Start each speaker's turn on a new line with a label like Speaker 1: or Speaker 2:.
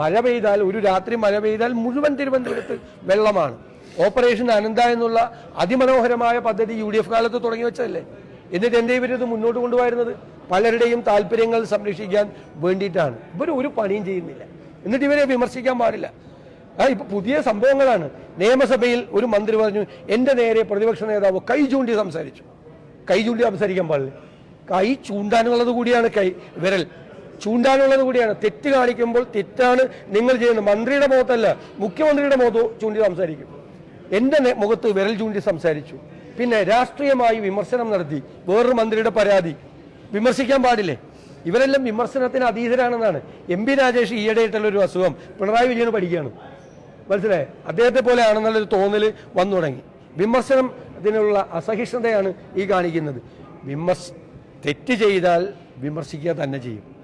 Speaker 1: മഴ പെയ്താൽ ഒരു രാത്രി മഴ പെയ്താൽ മുഴുവൻ തിരുവനന്തപുരത്ത് വെള്ളമാണ്. ഓപ്പറേഷൻ അനന്ത എന്നുള്ള അതിമനോഹരമായ പദ്ധതി യു ഡി എഫ് കാലത്ത് തുടങ്ങി വെച്ചതല്ലേ? എന്നിട്ട് എന്തേ ഇവരിത് മുന്നോട്ട് കൊണ്ടുപോയിരുന്നത്? പലരുടെയും താല്പര്യങ്ങൾ സംരക്ഷിക്കാൻ വേണ്ടിയിട്ടാണ്. ഇവർ ഒരു പണിയും ചെയ്യുന്നില്ല. എന്നിട്ട് ഇവരെ വിമർശിക്കാൻ പാടില്ല. ഇപ്പൊ പുതിയ സംഭവങ്ങളാണ്. നിയമസഭയിൽ ഒരു മന്ത്രി പറഞ്ഞു എന്റെ നേരെ പ്രതിപക്ഷ നേതാവ് കൈ ചൂണ്ടി സംസാരിച്ചു. കൈ ചൂണ്ടി സംസാരിക്കാൻ പാടില്ല. കൈ ചൂണ്ടാനുള്ളത് കൂടിയാണ് കൈ വിരൽ. ചൂണ്ടാനുള്ളത് കൂടിയാണ്. തെറ്റ് കാണിക്കുമ്പോൾ തെറ്റാണ് നിങ്ങൾ ചെയ്യുന്നത്. മന്ത്രിയുടെ മുഖത്തല്ല മുഖ്യമന്ത്രിയുടെ മുഖത്ത് ചൂണ്ടി സംസാരിക്കും. എന്റെ നേ- മുഖത്ത് വിരൽ ചൂണ്ടി സംസാരിച്ചു. പിന്നെ രാഷ്ട്രീയമായി വിമർശനം നടത്തി. വേറൊരു മന്ത്രിയുടെ പരാതി. വിമർശിക്കാൻ പാടില്ലേ? ഇവരെല്ലാം വിമർശനത്തിന് അതീതരാണെന്നാണ്. എം പി രാജേഷ് ഈയിടെയായിട്ടുള്ള ഒരു അസുഖം. പിണറായി വിജയന് പഠിക്കുകയാണ്. മനസ്സിലായേ? അദ്ദേഹത്തെ പോലെ ആണെന്നുള്ളൊരു തോന്നൽ വന്നു തുടങ്ങി. വിമർശനം അതിനുള്ള അസഹിഷ്ണുതയാണ് ഈ കാണിക്കുന്നത്. വിമർശ തെറ്റ് ചെയ്താൽ വിമർശിക്കുക തന്നെ ചെയ്യും.